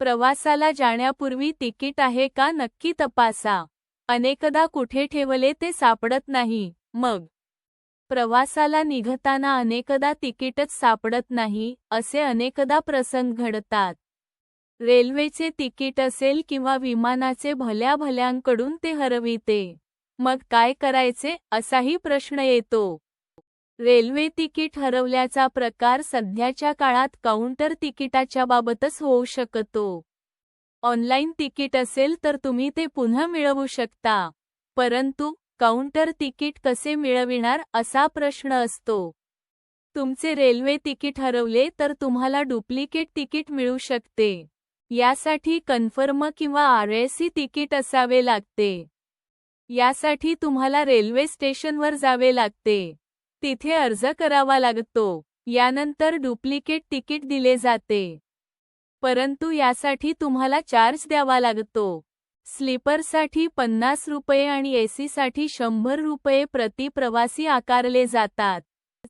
प्रवासाला जाण्यापूर्वी तिकीट आहे का नक्की तपासा. अनेकदा कुठे ठेवले ते सापडत नाही. मग? प्रवासाला निघताना अनेकदा तिकीटच सापडत नाही असे अनेकदा प्रसंग घडतात. रेल्वेचे तिकीट असेल किंवा विमानाचे भल्या भल्यांकडून ते हरविते. मग काय करायचे? असाही प्रश्न येतो. रेल्वे तिकीट हरवल्याचा प्रकार सध्याच्या काळात काउंटर तिकिटाच्या बाबतच होऊ शकतो. ऑनलाईन तिकीट असेल तर तुम्ही ते पुन्हा मिळवू शकता. परंतु काउंटर तिकीट कसे मिळविणार असा प्रश्न असतो. तुमचे रेल्वे तिकीट हरवले तर तुम्हाला डुप्लिकेट तिकीट मिळू शकते. यासाठी कन्फर्म किंवा आर एस तिकीट असावे लागते. यासाठी तुम्हाला रेल्वे स्टेशनवर जावे लागते. तिथे अर्ज करावा लागतो. यानंतर डुप्लिकेट तिकीट दिले जाते. परंतु यासाठी तुम्हाला चार्ज द्यावा लागतो. स्लीपरसाठी पन्नास रुपये आणि एसीसाठी शंभर रुपये प्रति प्रवासी आकारले जातात.